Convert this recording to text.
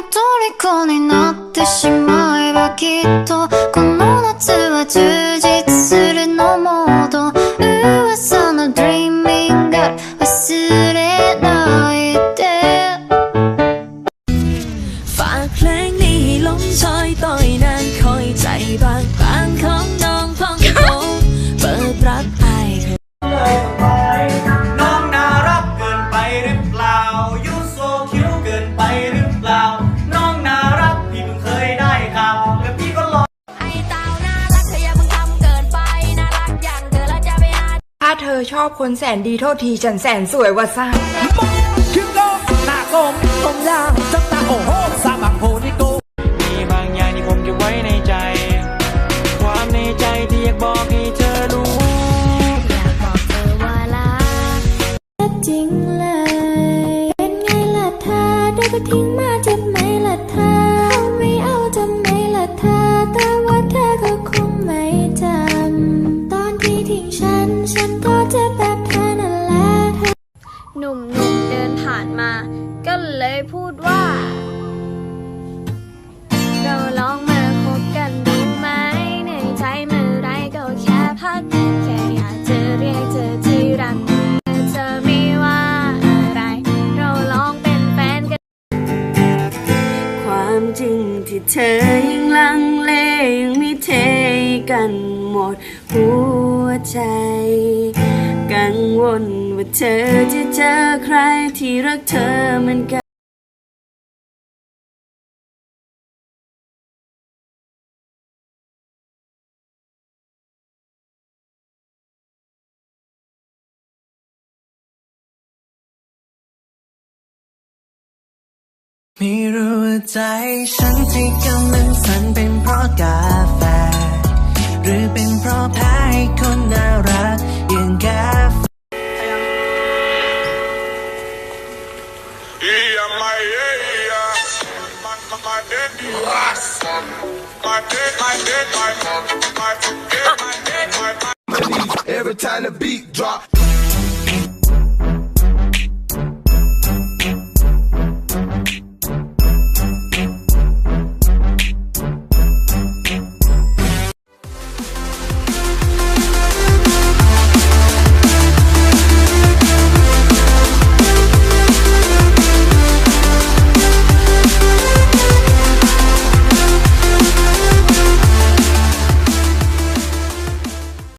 虜になってしまえばきっとこの夏は充実するのモード噂の Dreaming Girl 忘れないで ฝากเพลงนี้ให้ลมชอยต่อยนานคอยใจบางบางของ เธอชอบคนแสนดีโทษทีฉันแสนสวยว่าซ่าคิ้วโตหน้าคมตรงยางจังตาโอ้โหสาบังโพนิโกมีบางอย่างที่ผมเก็บไว้ในใจ ความในใจที่อยากบอกให้เธอรู้อยากบอกเธอว่ารักจริงเลยเป็นไงล่ะเธอได้ก็ทิ้งมา พักแค่อยากจะเรียกเธอที่รักเธอไม่ว่าอะไร เราลองเป็นแฟนกัน ความจริงที่เธอยังลังเลยังไม่เทกันหมดหัวใจ กังวลว่าเธอจะเจอใครที่รักเธอเหมือนกัน ไม่รู้ว่าใจฉันที่กำลังสั่นเป็นเพราะกาแฟ หรือเป็นเพราะแพ้ให้คนน่ารักอย่างกาแฟ